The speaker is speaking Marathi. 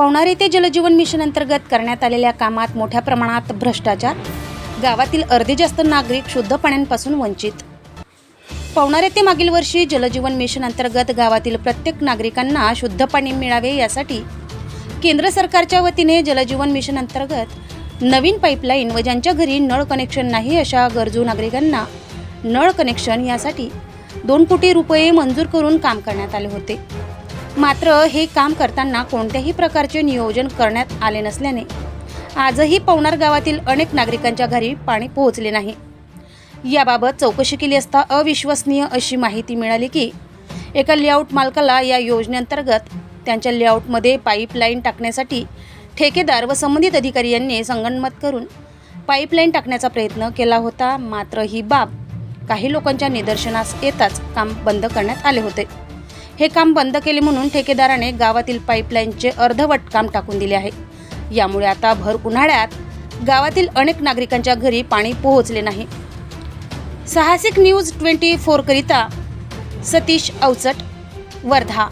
पवनार येथे जलजीवन मिशन अंतर्गत करण्यात आलेल्या कामात मोठ्या प्रमाणात भ्रष्टाचार गावातील अर्धे जास्त नागरिक शुद्ध पाण्यापासून वंचित. पवनार येथे मागील वर्षी जलजीवन मिशन अंतर्गत गावातील प्रत्येक नागरिकांना शुद्ध पाणी मिळावे यासाठी केंद्र सरकारच्या वतीने जलजीवन मिशन अंतर्गत नवीन पाईपलाईन व ज्यांच्या घरी नळ कनेक्शन नाही अशा गरजू नागरिकांना नळ कनेक्शन यासाठी दोन कोटी रुपये मंजूर करून काम करण्यात आले होते. मात्र हे काम करताना कोणत्याही प्रकारचे नियोजन करण्यात आले नसल्याने आजही पवनार गावातील अनेक नागरिकांच्या घरी पाणी पोहोचले नाही. याबाबत चौकशी केली असता अविश्वसनीय अशी माहिती मिळाली की एका लेआउट मालकाला या योजनेअंतर्गत त्यांच्या लेआउटमध्ये पाईपलाईन टाकण्यासाठी ठेकेदार व संबंधित अधिकारी यांनी संगणमत करून पाईपलाईन टाकण्याचा प्रयत्न केला होता. मात्र ही बाब काही लोकांच्या निदर्शनास येताच काम बंद करण्यात आले होते. हे काम बंद केले म्हणून ठेकेदाराने गावातील पाईपलाईनचे अर्धवट काम टाकून दिले आहे. यामुळे आता भर उन्हाळ्यात गावातील अनेक नागरिकांच्या घरी पाणी पोहोचले नाही. साहसिक न्यूज ट्वेंटी फोरकरिता सतीश अवचट वर्धा.